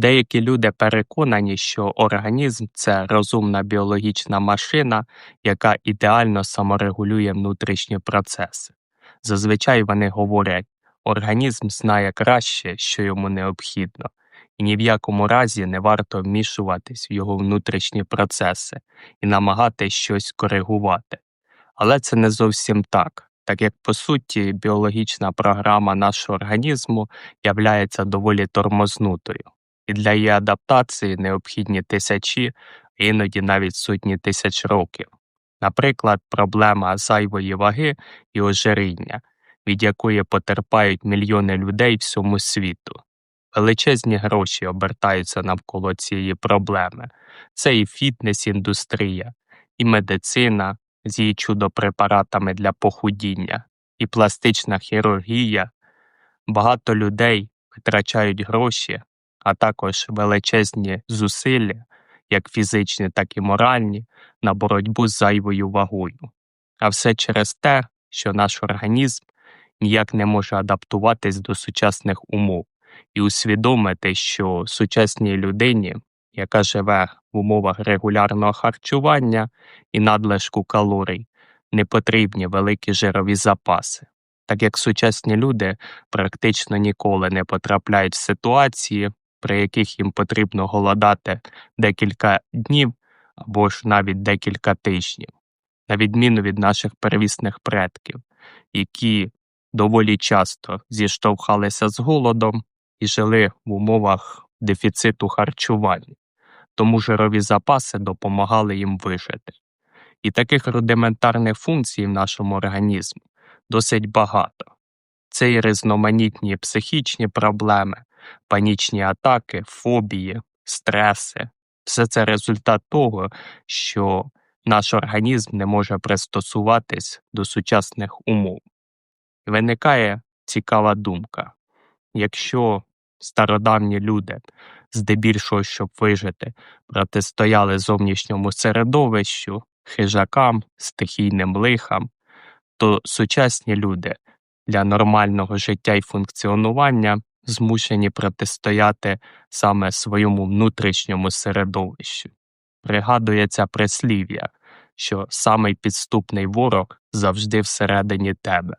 Деякі люди переконані, що організм це розумна біологічна машина, яка ідеально саморегулює внутрішні процеси. Зазвичай вони говорять, організм знає краще, що йому необхідно, і ні в якому разі не варто вмішуватись в його внутрішні процеси і намагатись щось коригувати. Але це не зовсім так, так як по суті біологічна програма нашого організму являється доволі тормознутою, і для її адаптації необхідні тисячі, іноді навіть сотні тисяч років. Наприклад, проблема зайвої ваги і ожиріння, від якої потерпають мільйони людей всьому світу. Величезні гроші обертаються навколо цієї проблеми. Це і фітнес-індустрія, і медицина з її чудо-препаратами для похудіння, і пластична хірургія. Багато людей витрачають гроші, а також величезні зусилля, як фізичні, так і моральні, на боротьбу з зайвою вагою. А все через те, що наш організм ніяк не може адаптуватись до сучасних умов і усвідомити, що сучасній людині, яка живе в умовах регулярного харчування і надлишку калорій, не потрібні великі жирові запаси, так як сучасні люди практично ніколи не потрапляють в ситуації, при яких їм потрібно голодати декілька днів або ж навіть декілька тижнів, на відміну від наших первісних предків, які доволі часто зіштовхалися з голодом і жили в умовах дефіциту харчування, тому жирові запаси допомагали їм вижити. І таких рудиментарних функцій в нашому організмі досить багато. Це і різноманітні психічні проблеми, панічні атаки, фобії, стреси. Все це результат того, що наш організм не може пристосуватись до сучасних умов. Виникає цікава думка. Якщо стародавні люди, здебільшого, щоб вижити, протистояли зовнішньому середовищу, хижакам, стихійним лихам, то сучасні люди для нормального життя і функціонування змушені протистояти саме своєму внутрішньому середовищу. Пригадується прислів'я, що самий підступний ворог завжди всередині тебе.